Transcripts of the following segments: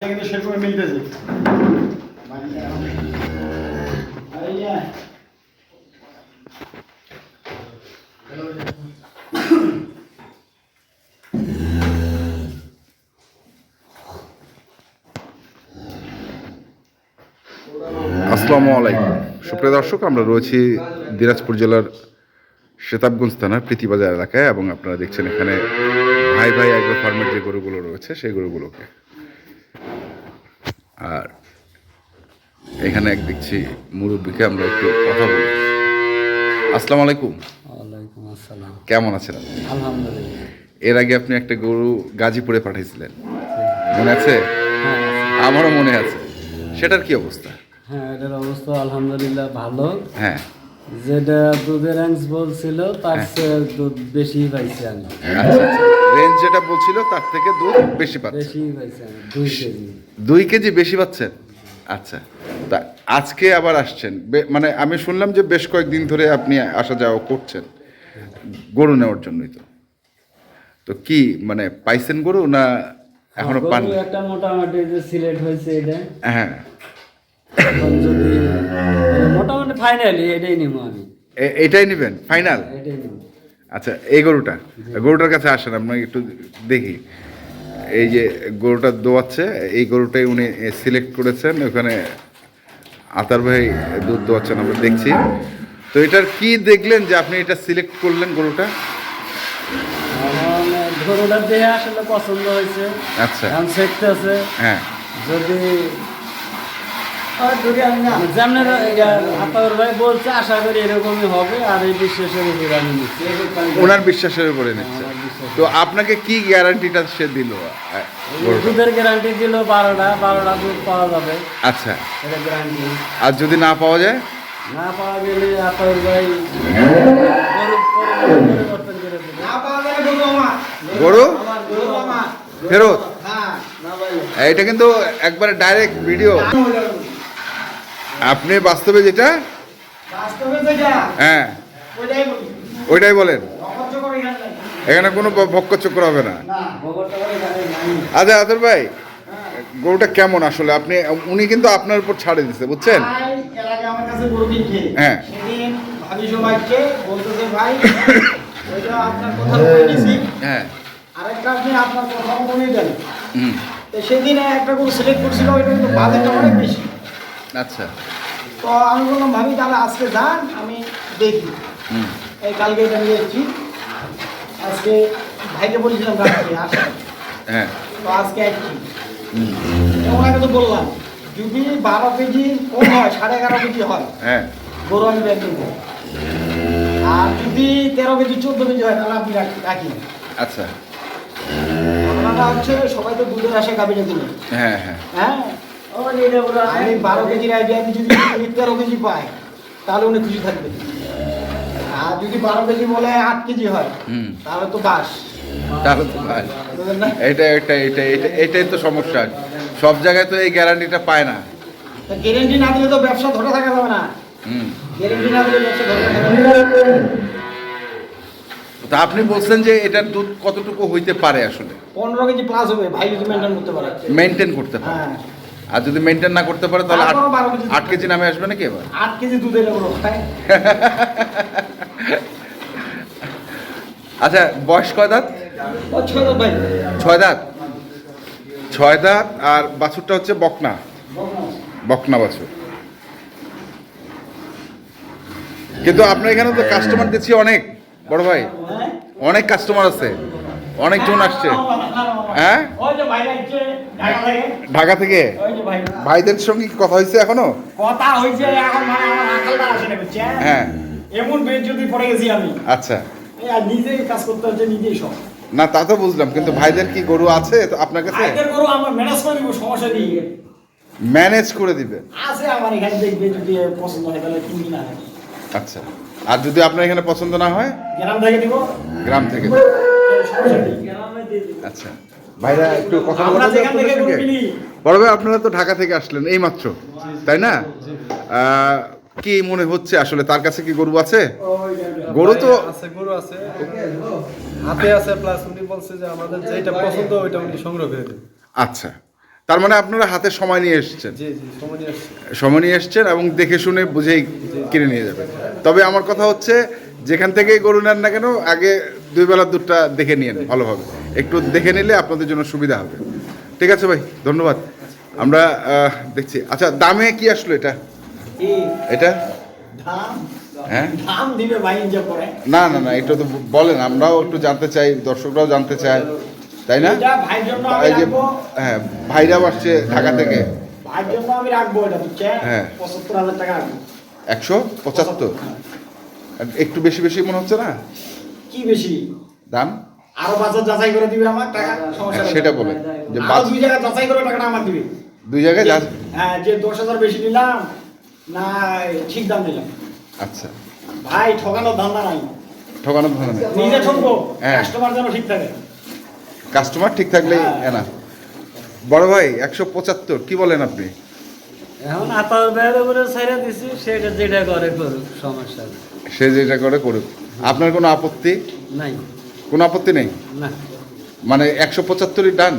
কিন্তু সেরকম মিলতেছে। আসসালামু আলাইকুম। সুপ্রিয় দর্শক, আমরা রয়েছি দিনাজপুর জেলার শেতাবগঞ্জ থানার প্রীতিবাজার এলাকায় এবং আপনারা দেখছেন এখানে ভাই ভাই অ্যাগ্রো ফার্মের যে গরুগুলো রয়েছে, সেই গরুগুলোকে। আর এখানে এক দেখছি মুরব্বীকে আমরা একটু কথা বলি। আসসালামু আলাইকুম। ওয়ালাইকুম আসসালাম। কেমন আছেন আপনি? আলহামদুলিল্লাহ। এর আগে আপনি একটা গরু গাজীপুরে পাঠিয়েছিলেন। মনে আছে? হ্যাঁ আমারও মনে আছে। সেটার কি অবস্থা? হ্যাঁ এটার অবস্থা আলহামদুলিল্লাহ ভালো। হ্যাঁ। যেটা দুধের রেঞ্জ বলছিল তার চেয়ে দুধ বেশি পাইছি আমি। আচ্ছা আচ্ছা। রেঞ্জ যেটা বলছিল তার থেকে দুধ বেশি পাচ্ছে। বেশি পাইছি আমি দুই কেজি। দুই কেজি বেশি পাচ্ছেন আচ্ছা। তা আজকে আবার আসছেন। মানে আমি শুনলাম যে বেশ কয়েকদিন ধরে আপনি আসা যাওয়া করছেন গরু নেওয়ার জন্যই তো। তো কি মানে পাইছেন গরু না এখনও পান একটা মোটামুটি যে সিলেক্ট হয়েছে এটা। হ্যাঁ। যদি মোটামুটি ফাইনালি এটাই নিব আমি। এটাই নেবেন? ফাইনাল এটাই নিব। আচ্ছা এই গরুটা? গরুটার কাছে আসেন আপনাকে একটু দেখি। এই যে গরুটা দোয়াচ্ছে এই গরুটাই উনি সিলেক্ট করেছেন ওখানে আতার ভাই দুধ দোয়াচ্ছেন আমরা দেখছি। তো এটার কি দেখলেন যে আপনি এটা সিলেক্ট করলেন গরুটা? গরুটা দেখে আসলে পছন্দ হয়েছে। আচ্ছা। হ্যাঁ। যদি হাতার ভাই বলছে আশা করি এরকমই হবে আর এই বিশ্বাসের উপর আমি নিচ্ছি। ওনার বিশ্বাসের উপরে নিচ্ছে। তো আপনাকে কি গ্যারান্টিটা সে দিল? দুধের গ্যারান্টি দিল বারোটা বারোটা দুধ পাওয়া যাবে। আচ্ছা। এটা গ্যারান্টি আর যদি না পাওয়া যায়? না পাওয়া গেলে ভাই গরু? আমার ফেরত? হ্যাঁ। এটা কিন্তু একবারে ডাইরেক্ট ভিডিও আপনি বাস্তবে যেটা? হ্যাঁ। ওইটাই বলেন। এখানে কোনো ব- ভক্ক চক্র হবে না। আচ্ছা আদর ভাই গরুটা কেমন আসলে? আপনি উনি কিন্তু আপনার উপর ছাড়ে দিচ্ছে বুঝছেন? ভাই এর আগে আমার কাছে গরু কিনছে হ্যাঁ। হ্যাঁ। আরেকটা আপনি আপনার কথা মনে দেন। সেদিন একটা গরু সিলেক্ট করছিল ওইটা কিন্তু বাজেটটা অনেক বেশি। আচ্ছা। তো আমি বললাম ভাবি তাহলে আজকে যান আমি দেখি। হুম। এই কালকে এটা নিয়ে এসেছি। আজকে ভাইকে বলেছিলাম রাত্রে আসে। হ্যাঁ। তো আজকে আসছি। ওনাকে তো বললাম যদি বারো কেজি কম হয় সাড়ে এগারো কেজি হয় হ্যাঁ। গরু আমি ব্যাগ আর যদি তেরো কেজি চোদ্দ কেজি হয় তাহলে আপনি রাখি আচ্ছা। ঘটনাটা হচ্ছে সবাই তো দুধের আশা গাবিনে দিলে হ্যাঁ হ্যাঁ। হ্যাঁ? আমি বারো কেজির আইডিয়া যদি তেরো কেজি পাই তাহলে উনি খুশি থাকবে। আর যদি বারো কেজি বলে আট কেজি হয় তাহলে তো বাস তাহলে তো এটা এটা এটা এটা এটাই তো সমস্যা। সব জায়গায় তো এই গ্যারান্টিটা পায় না। গ্যারেন্টি না দিলে তো ব্যবসা ধরে থাকা যাবে না। হুম। গ্যারেন্টি না দিলে ব্যবসা ধরে থাকা না। তা আপনি বলছেন যে এটার দুধ কতটুকু হইতে পারে আসলে? পনেরো কেজি প্লাস হবে ভাই যদি মেনটেন করতে পারে। মেনটেন করতে পারে। হ্যাঁ। আর যদি মেনটেন না করতে পারে তাহলে আট কেজি নামে আসবে নাকি এবার? আট কেজি দুধ এলে আচ্ছা বয়স কয় দাঁত? ছয় দাঁত ছয় দাঁত। আর বাছুরটা হচ্ছে বকনা। বকনা বাছুর। কিন্তু আপনার এখানে তো কাস্টমার দেখছি অনেক বড় ভাই। হ্যাঁ? অনেক কাস্টমার আছে। অনেকজন আসছে। হ্যাঁ? ঢাকা থেকে। ভাইদের সঙ্গে কথা হয়েছে এখনও? কথা হয়েছে এখন মানে আমার আকালটা আসে না হ্যাঁ। এমন পড়ে গেছি আমি। আচ্ছা। নিজেই কাজ করতে হচ্ছে নিজেই সব। না তা তো বুঝলাম কিন্তু ভাইদের কি গরু আছে তো আপনার কাছে? গরু আমরা ম্যানেজ করে দিব সমস্যা নেই। ম্যানেজ করে দিবে? আছে আমার এখানে দেখবে যদি পছন্দ হয় তাহলে কিনবি না। আচ্ছা। আর যদি আপনার এখানে পছন্দ না হয়? গ্রাম থেকে দিব গ্রাম থেকে আচ্ছা। ভাইরা একটু কথা বড় ভাই আপনারা তো ঢাকা থেকে আসলেন এই মাত্র তাই না? কি মনে হচ্ছে আসলে? তার কাছে কি গরু আছে? গরু তো আছে গরু আছে। হাতে আছে প্লাস উনি বলছে যে আমাদের যেটা পছন্দ ওইটা উনি সংগ্রহ করে দেবে। আচ্ছা। তার মানে আপনারা হাতে সময় নিয়ে এসেছেন? জি জি সময় নিয়ে এসছেন এবং দেখে শুনে বুঝেই কিনে নিয়ে যাবেন। তবে আমার কথা হচ্ছে যেখান থেকে গরু নেন না কেন আগে দুই বেলার দুধটা দেখে নিন ভালোভাবে। একটু দেখে নিলে আপনাদের জন্য সুবিধা হবে। ঠিক আছে ভাই ধন্যবাদ। আমরা দেখছি। আচ্ছা দামে কি আসলো এটা? এটা? হ্যাঁ? না না না এটা তো বলেন আমরাও একটু জানতে চাই দর্শকরাও জানতে চায় তাই না? এই যে হ্যাঁ ভাইরাও আসছে ঢাকা থেকে। হ্যাঁ। একশো পঁচাত্তর? একটু বেশি বেশি মনে হচ্ছে না? কি বেশি? দাম? আরও বাজার যাচাই করে দিবে আমার টাকা সমস্যা হ্যাঁ, সেটা বলেন যে আরও দুই জায়গায় যাচাই করে টাকাটা আমার দিবে। দুই জায়গায় হ্যাঁ যে দশ হাজার বেশি নিলাম না ঠিক দাম নিলাম। আচ্ছা। ভাই ঠকানোর ধান্দা নাই। ঠকানো ধরে নেই। নিজে ঠকবো হ্যাঁ। কাস্টমার যেন ঠিক থাকে। কাস্টমার ঠিক থাকলেই হ্যাঁ। এনা। বড় ভাই একশো পঁচাত্তর কি বলেন আপনি? এখন আতার বাইরে করে ছেড়ে দিছি সেটা যেটা করে করুক সমস্যা সে যেটা করে করুক। আপনার কোনো আপত্তি? নাই। কোনো আপত্তি নেই? না। মানে একশো পঁচাত্তরই ডান?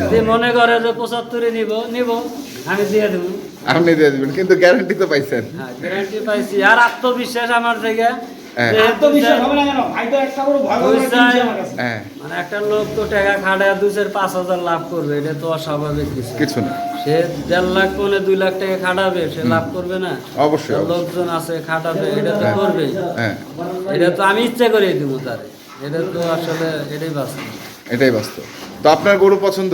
যদি মনে করে যে পঁচাত্তরে নিব নিব। আমি দিয়ে দেবো। আপনি দিয়ে দেবেন কিন্তু গ্যারান্টি তো পাইছেন। হ্যাঁ গ্যারান্টি পাইছি। আর আত্মবিশ্বাস আমার থেকে হ্যাঁ। হ্যাঁ। মানে একটা লোক তো টাকা খাটায় দুই চার পাঁচ হাজার লাভ করবে। এটা তো অস্বাভাবিক কিছু। কিছু না। সে দেড় লাখ কোনে দুই লাখ টাকা খাটাবে সে লাভ করবে না। অবশ্যই, লোকজন আছে খাটাবে এটা তো হ্যাঁ। করবে। হ্যাঁ। এটা তো আমি ইচ্ছে করে দিব তারে। এটা তো আসলে এটাই বাস্তব। এটাই বাস্তব। তো আপনার গরু পছন্দ?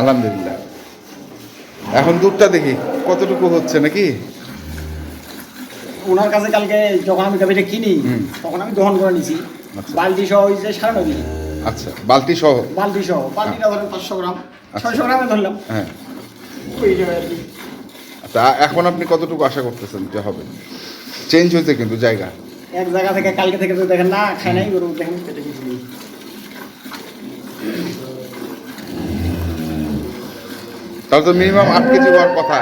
আলহামদুলিল্লাহ। এখন দুধটা দেখি কতটুকু হচ্ছে নাকি? ওনার কাছে কালকে যখন আমি গাড়িটা কিনি হুম। তখন আমি দহন করে নিছি। আচ্ছা। বালতি সহ যে সাড়ে নয় কেজি আচ্ছা বালতি সহ বালতি সহ বালতিটা ধরেন পাঁচশো গ্রাম ছয়শো গ্রামে ধরলাম। হ্যাঁ। তা এখন আপনি কতটুকু আশা করতেছেন যে হবে? চেঞ্জ হয়েছে কিন্তু জায়গা। এক জায়গা থেকে কালকে থেকে তো দেখেন না খায় নাই গরু দেখেন পেটে কিছু নেই তাহলে তো মিনিমাম আট কেজি হওয়ার কথা।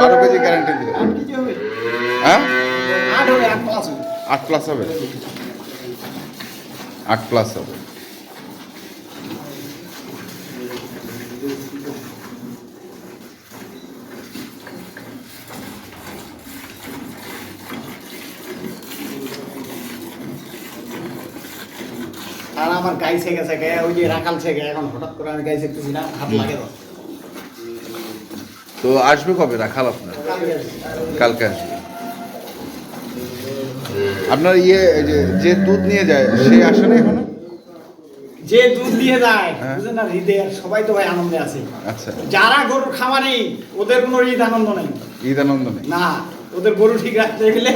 বারো কেজি গ্যারান্টি দিলে আট কেজি হবে? হ্যাঁ? আট প্লাস হবে। আট প্লাস হবে আট প্লাস হবে আর আমার গাই ছেকে ছেকে ওই যে রাখাল ছেকে এখন হঠাৎ করে আমি গাই ছেকতেছি না হাত লাগে তো। তো আসবে কবে রাখাল আপনার? কালকে। আসবে। আপনার ইয়ে যে দুধ নিয়ে যায় সে আসে না এখনও? যে দুধ দিয়ে যায় হ্যাঁ। বুঝলেন না হৃদয়ের সবাই তো ভাই আনন্দে আছে। আচ্ছা। যারা গরুর খামারি ওদের কোনো ঈদ আনন্দ নেই। ঈদ আনন্দ নেই? না ওদের গরু ঠিক রাখতে গেলে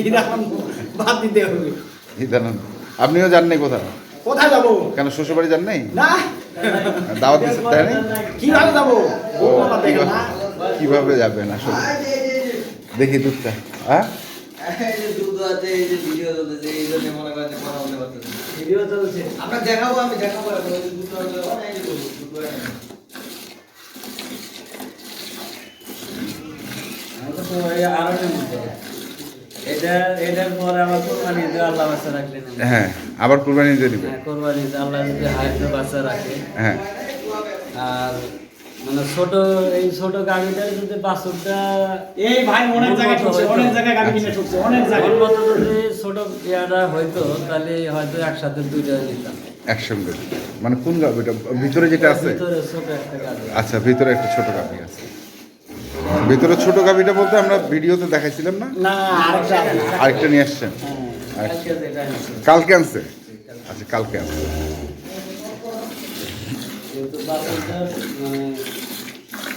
ঈদ আনন্দ বাদ দিতে হবে। ঈদ আনন্দ। আপনিও যাননি কোথাও? কোথায় যাব? কেন শ্বশুরবাড়ি যান নাই? না। দাওয়াত দিচ্ছে তাই না কীভাবে যাব? কিভাবে- যাবেন আসলে? দেখি দুধটা হ্যাঁ দেখাবো আমি দেখাবো এখন, এটা এটার পরে আবার কোরবানি দিয়ে আল্লাহ বাচ্চা রাখলেন হ্যাঁ আবার কুরবানি হ্যাঁ কোরবানি দিয়ে আল্লাহ যদি হাইতে বাচ্চা রাখে। হ্যাঁ। আর মানে ছোট এই ছোট গাড়িটার যদি বাছুরটা এই ভাই অনেক জায়গায় ঠকছে অনেক জায়গায় গাড়ি কিনে ঠকছে অনেক জায়গায়। আমার মতো যদি ছোট ইয়াটা হইতো তাহলে হয়তো একসাথে দুইটা নিতাম। একসঙ্গে। মানে কোন গাছ এটা ভিতরে যেটা আছে? ভিতরে ছোট একটা গাড়ি। আচ্ছা ভিতরে একটা ছোট গাভি আছে। ভিতরে ছোট গাভিটা বলতে আমরা ভিডিওতে দেখাইছিলাম না? আরেকটা আরেকটা নিয়ে আসছেন? হ্যাঁ। কালকে আনছে। আচ্ছা কালকে আনছে।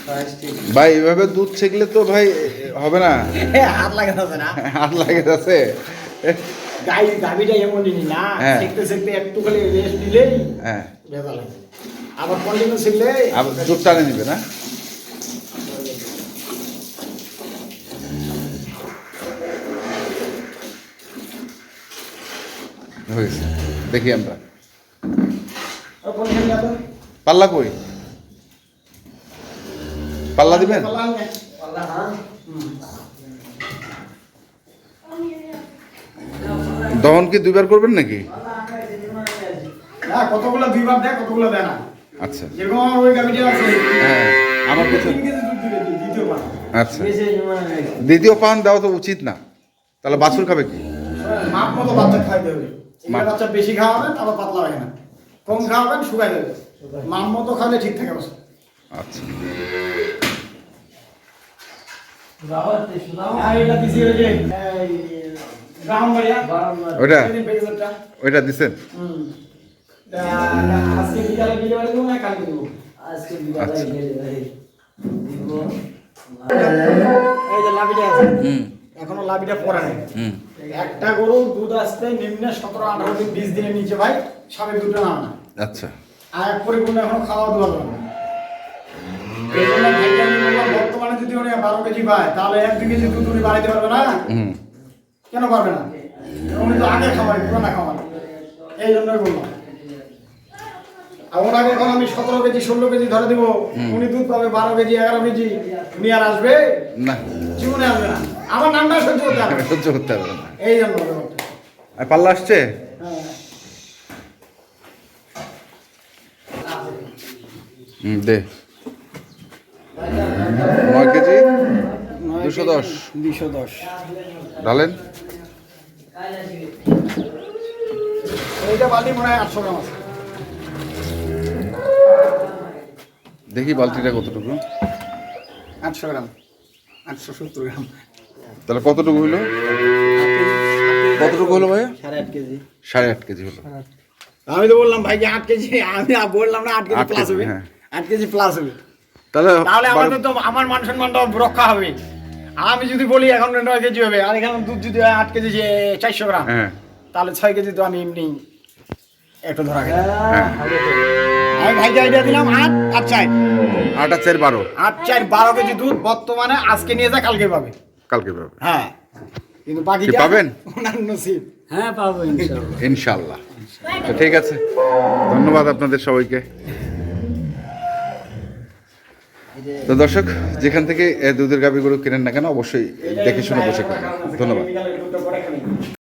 মানে। ভাই এভাবে দুধ ছেকলে তো ভাই হবে না। এ, হাত লাগে যাচ্ছে না? হাত লাগে যাচ্ছে গাই গাবিটা এমন না হ্যাঁ। একটু খালি রেস্ট দিলেই হ্যাঁ। আছে। আবার কন্টিনিউ শিখলে আবার দুধ টানে নিবে না? হয়েছে। দেখি আমরা। পাল্লা কই? পাল্লা দিবেন? পাল্লা দহন কি দুইবার করবেন নাকি? না কতগুলো দুইবার দেয় কতগুলো দেয় না। আচ্ছা। যেরকম আমার ওই গাভিটা আছে। হ্যাঁ। আমার কাছে আচ্ছা। মানে। দ্বিতীয় পান দেওয়া তো উচিত না। তাহলে বাছুর খাবে কি? মাপ মতো বাচ্চা খাইতে হবে। মাপ। বাচ্চা বেশি খাওয়াবেন আবার পাতলা হয় না। কম খাওয়াবেন শুকাই দেবে মাপ মতো খাওয়ালে ঠিক থাকে বাচ্চা। আচ্ছা। বাবাতে শোনাও আর এটা দিছি ওই যে এই ব্রাহ্মণবাড়িয়া বারবার ওইটা? এই যে প্যাকেটটা। ওইটা দিছেন? আজকে বিকালে বিলে দেবো না কালকে দেবো? আজকে বিকালে আচ্ছা। দিব। এই যে লাভিটা আছে। এখনও লাভিটা পরে নাই। হুম। একটা গরু দুধ আসতে নিম্নে সতেরো আঠারো দিন বিশ দিনের নিচে ভাই স্বাভাবিক দুটো নাম না আচ্ছা। আর এক পরিপূর্ণ এখনও খাওয়া দাওয়া যাবে বর্তমানে যদি উনি বারো কেজি পায় তাহলে এক দুই কেজি দুধ উনি বাড়াইতে পারবে না? কেন পারবে না? উনি তো আগে খাওয়াই পুরানা খাওয়ান এই জন্যই বললাম। আর ওনাকে এখন আমি সতেরো কেজি ষোলো কেজি ধরে দিব উনি দুধ পাবে বারো কেজি এগারো কেজি উনি আর আসবে? না। জীবনে আসবে না। আমার নামটা সহ্য করতে হবে সহ্য করতে পারবে না। এই জন্য আর পাল্লা আসছে? হ্যাঁ হুম দে। নয় কেজি? দুশো দশ। দুশো দশ। ঢালেন এইটা বালতি মনে হয় আটশো গ্রাম দেখি বালতিটা কতটুকু। আটশো গ্রাম আটশো সত্তর গ্রাম। তাহলে কতটুকু হলো? কতটুকু হলো ভাইয়া সাড়ে আট কেজি সাড়ে আট কেজি হলো। আমি তো বললাম ভাইকে আট কেজি আমি বললাম না আট কেজি প্লাস হবে। হ্যাঁ। আট কেজি প্লাস হবে। তাহলে তাহলে আমাদের তো আমার মান সম্মানটা রক্ষা হবে। আমি যদি বলি এখন নয় কেজি হবে আর এখানে দুধ যদি হয় আট কেজি যে চারশো গ্রাম হ্যাঁ। তাহলে ছয় কেজি তো আমি এমনি একটু ধরা গেল হ্যাঁ। আমি ভাইকে আইডিয়া দিলাম আট আর চার। আট আর চার বারো। আট চার বারো কেজি দুধ বর্তমানে আজকে নিয়ে যা কালকে পাবে। কালকে পাবে। হ্যাঁ। কিন্তু বাকি পাবেন? ওনার নসিব। হ্যাঁ পাবো ইনশাআল্লাহ তো ঠিক আছে। ধন্যবাদ আপনাদের সবাইকে। তো দর্শক যেখান থেকে দুধের গাভী গরু কেনেন না কেন অবশ্যই দেখে শুনে বসে ধন্যবাদ।